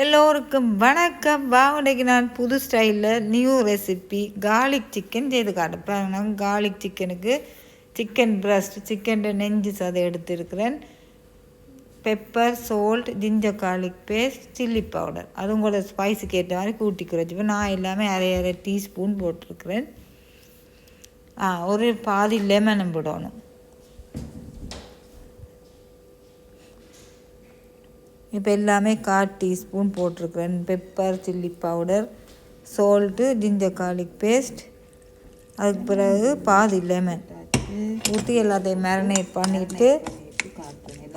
எல்லோருக்கும் வணக்கம். வாங்கடைக்கு நான் புது ஸ்டைலில் நியூ ரெசிபி கார்லிக் சிக்கன் செய்து காட்டுப்பேன் நான் கார்லிக் சிக்கனுக்கு சிக்கன் பிரஸ்ட் சிக்கன் நெஞ்சு சதை எடுத்திருக்கிறேன். Pepper salt ginger garlic paste chilli powder அது உங்களோட ஸ்பைஸுக்கு ஏற்ற மாதிரி கூட்டி குறைச்சிப்பேன். நான் எல்லாமே அரை அரை டீஸ்பூன் போட்டிருக்கிறேன். ஆ ஒரு பாதி லெமனும் போடணும். இப்போ எல்லாமே கால் டீஸ்பூன் போட்டிருக்கிறேன். Pepper chilli powder salt ginger garlic paste அதுக்கு பிறகு பாதி லெமன் ஊற்றி எல்லாத்தையும் மேரினேட் பண்ணிவிட்டு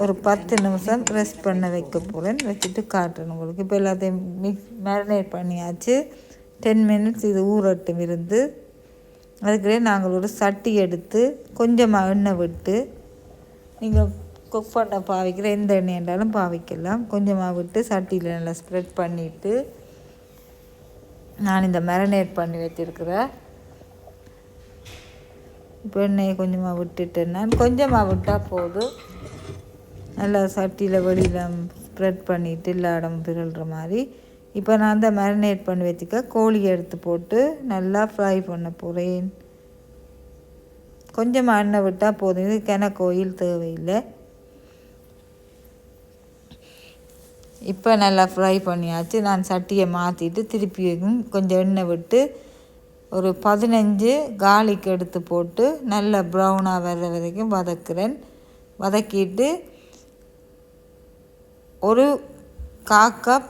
ஒரு பத்து நிமிஷம் ரெஸ்ட் பண்ண வைக்க போகிறேன் வச்சுட்டு காட்டுறேன் உங்களுக்கு. இப்போ எல்லாத்தையும் மிக்ஸ் மேரினேட் பண்ணியாச்சு. டென் மினிட்ஸ் இது ஊறட்டும் இருந்து அதுக்குள்ளே நாங்கள் ஒரு சட்டி எடுத்து கொஞ்சமாக எண்ணெய் விட்டு நீங்கள் குக் பண்ண பாவிக்கிற எந்த எண்ணெய் என்றாலும் பாவிக்கலாம். கொஞ்சமாக விட்டு சட்டியில் நல்லா ஸ்ப்ரெட் பண்ணிவிட்டு நான் இந்த மேரினேட் பண்ணி வச்சுருக்கிறேன் இப்போ எண்ணெயை கொஞ்சமாக விட்டுட்டேன் நான் கொஞ்சமாக விட்டால் போதும். நல்லா சட்டியில் வெளியில் ஸ்ப்ரெட் பண்ணிவிட்டு இல்லாடம் இடம் பிறல்ற மாதிரி. இப்போ நான் அந்த மேரினேட் பண்ணி வச்சுக்க கோழி எடுத்து போட்டு நல்லா ஃப்ரை பண்ண போகிறேன் கொஞ்சமாக எண்ணெய் விட்டால் போதும். இது கென கோயில் தேவையில்லை. இப்போ நல்லா ஃப்ரை பண்ணியாச்சு. நான் சட்டியை மாற்றிட்டு திருப்பியும் கொஞ்சம் எண்ணெய் விட்டு ஒரு பதினஞ்சு கார்லிக் எடுத்து போட்டு நல்லா ப்ரௌனாக வர்ற வரைக்கும் வதக்குறேன். வதக்கிட்டு ஒரு கா கப்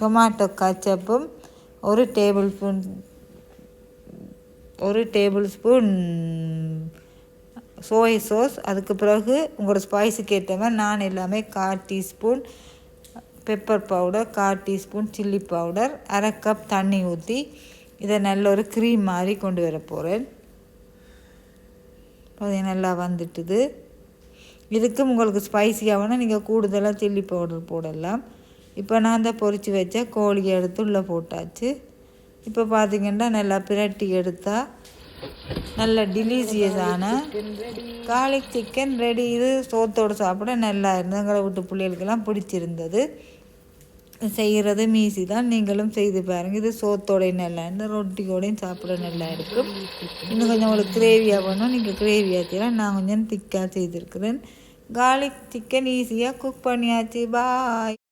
டொமாட்டோ கச்சப்பும் ஒரு டேபிள் ஸ்பூன் ஒரு டேபிள் ஸ்பூன் சோய் சோஸ் அதுக்கு பிறகு உங்களோட ஸ்பைஸுக்கு ஏற்ற மாதிரி நான் எல்லாமே கால் டீஸ்பூன் பெப்பர் பவுடர் கால் டீஸ்பூன் சில்லி பவுடர் அரை கப் தண்ணி ஊற்றி இதை நல்ல ஒரு க்ரீம் மாதிரி கொண்டு வர போகிறேன் அது நல்லா வந்துட்டுது. இதுக்கும் உங்களுக்கு ஸ்பைஸியாக வேணால் நீங்கள் கூடுதலாக சில்லி பவுடர் போடலாம். இப்போ நான் அந்த பொறிச்சு வச்ச கோழி எடுத்து உள்ளே போட்டாச்சு. இப்போ பார்த்திங்கன்னா நல்லா பிரட்டி எடுத்தால் நல்ல டிலீசியஸான காலிக் சிக்கன் ரெடி இது சோத்தோடு சாப்பிட நல்லா இருந்தது. எங்களை வீட்டு பிள்ளைகளுக்கெல்லாம் பிடிச்சிருந்தது. செய்கிறது மீசி தான் நீங்களும் செய்து பாருங்கள் இது சோத்தோடையும் நல்லா இருந்தால் ரொட்டியோடையும் சாப்பிட நல்லா இருக்கும். இன்னும் கொஞ்சம் உங்களுக்கு கிரேவியாக வேணும். நீங்கள் கிரேவியாக செய்யலாம். நான் கொஞ்சம் திக்காக செய்திருக்கிறேன். கார்லிக் சிக்கன் ஈஸியாக குக் பண்ணியாச்சு. பாய்